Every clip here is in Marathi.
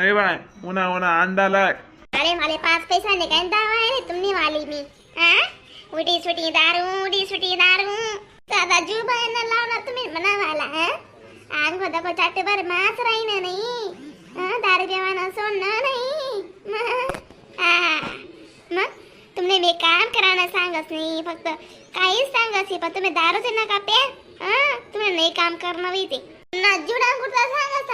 नाही बाय उन्हा उन्हा अंडालाय अरे माले पाच पैसा ने दावा आहे? तुमने वाली मी. हा उडी सुटी दारू उडी सुटी दारू. दादा जीव बायना लावणार तुम्ही म्हणावाला हा आग होता को चाटे बर मास राहीन नाही. हा दारू देवानं सोडणं नाही. मग हा. तुमने मी काम करायला सांगस नाही फक्त काहीच सांगस पण तुम्ही दारूच नका पे हा तुम्ही नाही काम करणं बी ते ना जुडा कुठला सांगस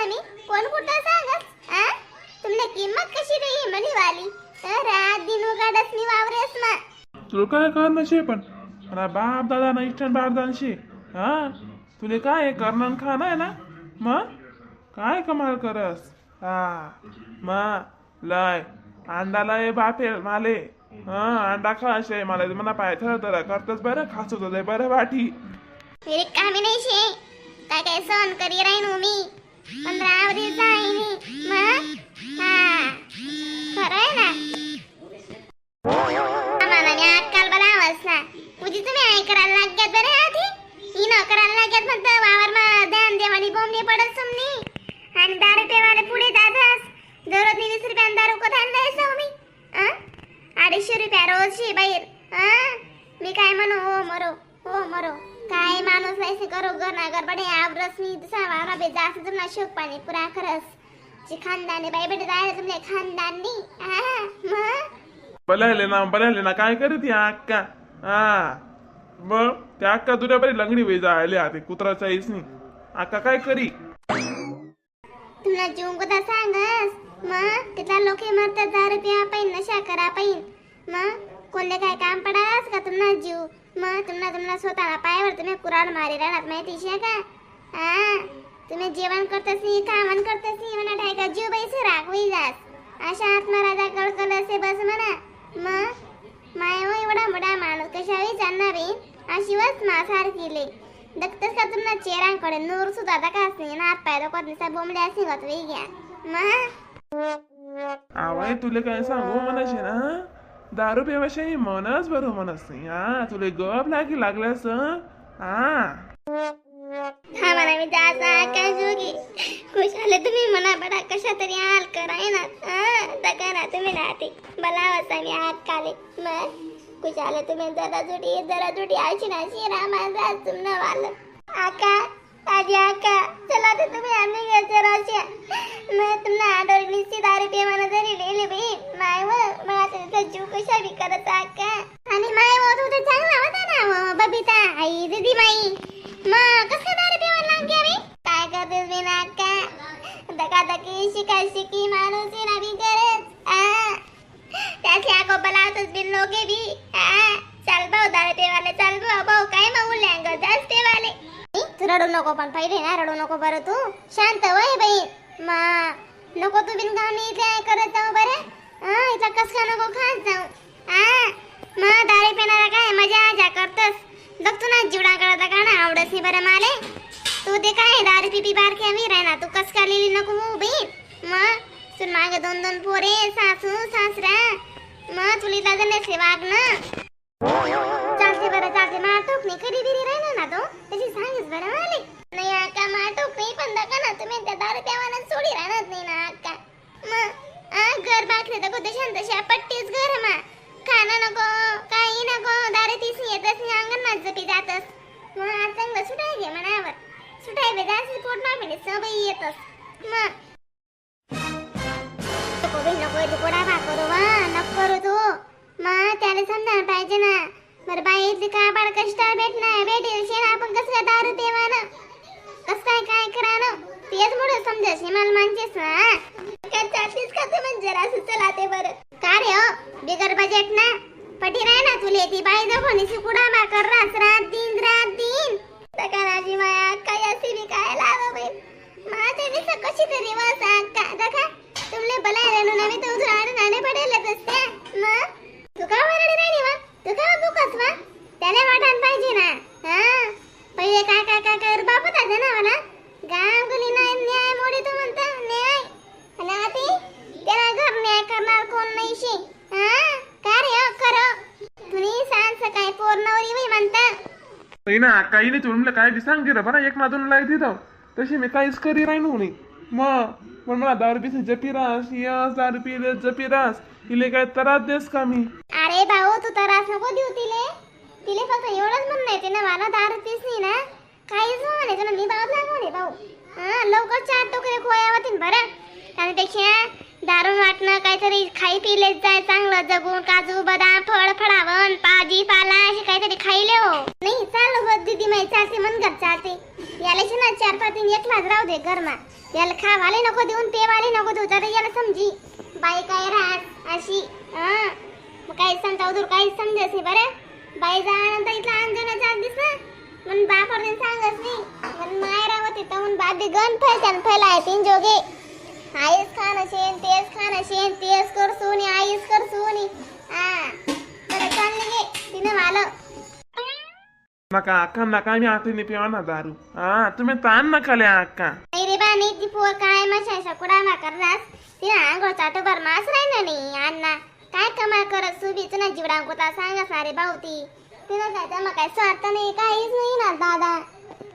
काय करणं शे पण? मला बाप दादा ना इष्टन बाप दानशी हा? तुले काय करणार खान आहे ना? मग काय कमाल करस? हा. मग लय. अंडा लय बापे माले. हा अंडा खाशे मला. म्हणा पाय थर तर करतच बरं खास होत बरं वाटी. मेरे कामी नाही शे. काय काय सहन करी राहीन हो मी. पण रावरी जाईनी वीस रुपयान दारू मी? अडीचशे रुपया बाहेर? मी काय म्हणू? हो मरो. हो मरो. काय माणूस करो ना आवरस मी दुसरा वारा बे जास्त तुमना शोक पाणी पुरा करस. जी खानदानी बाई बेटे जायला खानदानी. बलायले ना बलायले ना. काय करत या अक्का? हा मग त्या अक्का तुझ्या बरी लंगडी वे जायले आते कुत्राचा इसनी अक्का काय करी? तुला जीव कदा सांगस. मग तिथला लोके मरतात दारू पिया पाहिन नशा करा पाहिन मग कोणले काय काम पडास का तुम्हाला जीव? मग तुम्हाला तुम्हाला स्वतःला पायावर तुम्ही कुराड मारी राहणार माहिती शे का? हा तुम्ही जेवण करतस नाही कामन करतस नाही म्हणा ठाय का जीव बैसे राग होई जास अशा आत्मराजा कळकळ असे बस म्हणा. मग माय हो एवढा मोठा माणूस कशा विचारणार आहे? अशी वच मासार केले दक्तस का तुमना चेहऱ्याकडे? नूर सुद्धा दकास नाही ना हात पाय दाखवत नाही बोंबड्या असे गत घ्या. मग आवाय तुले काय सांगू म्हणशे ना? दारू पेवाशाही मनच बरं म्हणस नाही हा तुले गप लागी लागल्यास हा. हा. म्हणा मी जासा काय जोगी खुशाले तुम्ही म्हणा बडा कशा तरी हाल कराय ना हा दका ना तुम्ही नाते बलावसा मी आत काले मग खुशाले तुम्ही जरा जुटी जरा जुटी आशी ना शिरा माझा तुमनं वाल. आका आका चला तुम्ही आम्ही राशा मग तुम्हाला जरी माय व जीव कशा बी करत आका आणि माय व तू तर चांगला होता ना बबिता. आई दीदी माई. मग कसं काय करतेस मी नाका दकादकी शिका शिकी माणूस ना बी करत आ त्याचे आगो बिन बी रडू नको पण पहिले ना रडू नको बरं तू. शांत वय बहीण मा नको तू बिन गाणी काय करत जाऊ बरं. हा इथला कसका नको खात जाऊ. आ मा दारू पिणारा काय मजा आजा करतस? बघतो ना जीवडा करत का ना आवडत नाही बरं माले. तू ते काय दारू पिपी बारखे मी राह ना तू कस का लिहिली नको हो बहीण मग तुला मागे दोन दोन पोरे सासू सासरा. मग तुला लग्न नसले वाग ना नाही कधी दिली राहिला ना तो? त्याची सांगच बरं माले नाही आका मा टोपी पण दाखा ना तुम्ही त्या दारू प्यावाना सोडी राहणार नाही ना आका मग आ घर बाकले तर कुठे शांत पट्टीच घर मा. खाणं नको काही नको दारू तीस येतच नाही अंगण माझं पी जातस मग आज चांगलं सुटाय घे मनावर सुटाय बे जास्त पोट मागणे सवय येतस मग नको नको तू भाकरू वा नको करू तू. मग त्याला समजायला पाहिजे ना बरं बाई इथली काय बाळ भेट भेटणार भेटेल शे आपण कसं काय दारू पेवानं? कस काय काय करानं? तेच मुळे समजेस हे मला मानतेस ना काय चालतेस का तू म्हणजे? असं चला ते बरं. का रे हो? बिगर बजेट ना? पटी राह ना तुले ती बाई दफोनी कुडा भाकर रास रात दिन रात दिन. तकाराजी माया काय असे बी काय लावा बाई? माझे दिस कशी तरी वासा का दखा तुमले बलाय रेनो नवी तो उधराड नाणे पडेल तसे ना तू का वरडी राणी वा? तू का बुकस वा? त्याने वाट पाहिजे ना हा पहिले काय काय काय काय बाप होता ना मला गाव गली नाही न्याय मोडी तो म्हणता न्याय आणि आती त्याला घर न्याय करणार कोण नाही शे हा का रे हो करो तुम्ही सांग सकाळी पोरणावरी मी म्हणता नाही ना काही नाही तुला काय बी सांग रे बरं एक ना दोन लाई देतो तशी मी काहीच करी राहिनो नाही मग पण मला दारू पिसे जपी रास यस दारू पिले जपी रास तिले काय त्रास देस का मी? अरे भाऊ तू त्रास नको देऊ तिले. तिले फक्त एवढंच म्हणणं आहे तिने मला दारू तीच नाही ना. काहीच म्हणायचं ना मी भाऊ लागवणे भाऊ. हा लवकर चार टोकरे खोया होतील बरं. त्यापेक्षा दारू वाटणं काहीतरी खाई पिले जाय चांगलं जगून. काजू बदाम फळ फळावण भाजी पाला असे काहीतरी खाईले हो. नाही चाल हो दीदी माई चालते मन घर चालते. याला ना चार पाच दिन एकलाच राहू दे घरमा याला खावाले नको देऊन पेवाले नको देऊ तर याला समजी. बाई काय राहत अशी हा काही सांगता उदूर काही समजत नाही बरं? बाई जाणं इथला अंजन चालतीस ना मग बापर सांगत नाही. पण मायरा होते तर बाबी गण फैल फैलाय तीन जोगे. आईस खाणं शेन तेच खाणं शेन तेच कर सोनी आईस कर सोनी. हा. बरं चालले गे तिने मालं नका अक्का नका मी आखरी पिवा ना दारू. हा तुम्ही ताण नका ल्या अक्का. नाही रे बा नाही ती पोर काय मशाशा कुडा मा करणार तिने आंघोळ चाटोबर मास राहिलं नाही अण्णा. काय कमाल करत सुबीच ना जीवडा कोता सांगा सारे भाऊती. तिनं तर मग काय स्वार्थ नाही काहीच नाही ना दादा.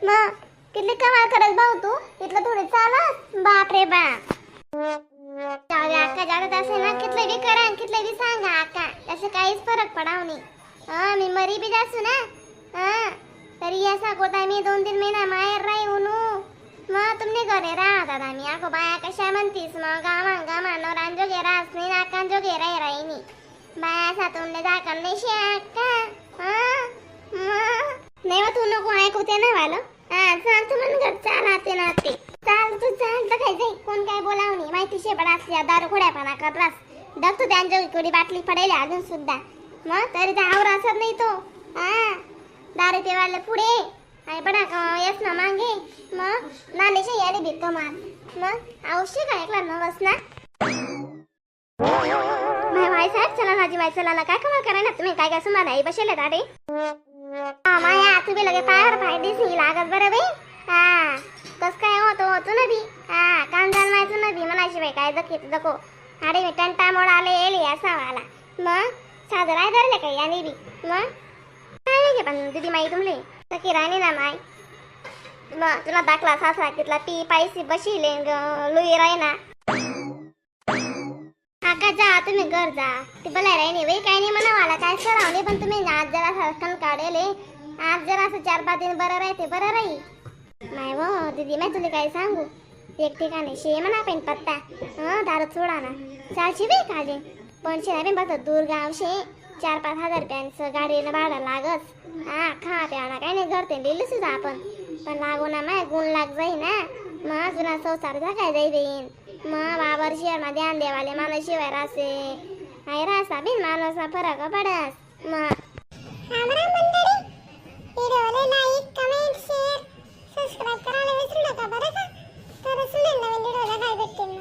मग किती कमाल करत भाऊ तू? इथलं थोडे चालस बाप रे बाप. अक्का जागत असे ना कितले बी करा कितले बी सांगा अक्का काहीच फरक पडाव नाही. हा मी मरी बी जासू ना. हा तरी असा मी दोन तीन महिना माहेर राही उनू. मग तुमने घरे राहतात आम्ही आखो बाया कशा म्हणतीस? मग गामा गामा नवरान जोगे रास नाही नाकान जोगे राही राही बाया सातून जाकन नाही शे अक्का हा नाही तू नको ऐकू ते ना वालं. हा चाल तू मन घर ना ते चाल तू चाल तर काय जाई कोण काय बोलावणी माहिती शेपड असल्या दारू खोड्यापणा करलास बघतो त्यांच्या इकडे बाटली पडेल अजून सुद्धा. मग तरी तर आवर असत नाही तो. हा. दारू पेवायला पुढे. आई बडा येस ना मागे. मग नालेशा याले भिक्क मार. मग आवश्यक आहे ऐकला नवस ना भाई साहेब चला माझी बाई चला काय कमाल कराय ना तुम्ही काय काय सुमार आई बसेले दाडे हा माया तुम्ही लगे पायावर पाय दिसी लागत बरं बे हा. कस काय होतो? होतो ना बी काय जकी जको अरे मी टंटा आले येली असा आला मग साधं राय धरले काही आणि बी मग काय घे पण दिदी माई तुमले. नक्की राणी ना माय मग तुला दाखला सासरा कितला ती पायसी बशीले लुई राय ना. काका जा तुम्ही घर जा. ते बोलाय राहिनी वे काय नाही म्हणा मला काय सरावले पण तुम्ही? आज जरा सरकन काढले. आज जरा असं चार पाच दिन बरं राहते बरं राही नाही व दीदी मी तुला काय सांगू? एक ठिकाणी शे म्हणा पेन पत्ता। हं दारू सोडा ना। चारशे बे काढे पण ना पेन पत्ता दूर गावशे चार पाच हजार रुपयांचं गाडीला भाडा लागत हा खा प्याना काही नाही घरते लिहिलं सुद्धा आपण. पण लागू ना माय गुण लाग जाई ना. मग जुना संसार झाकाय जाई देईन. मग बाबर मा ध्यान देवाले माणूस शिवाय रासे. नाही रासा बिन माणूस फरक पडस. मग व्हिडिओला कमेंट शेअर सबस्क्राईब करायला विसरू नका बरं का? ടെറസിൽ ഉണ്ടാവും കൈ പറ്റുന്നു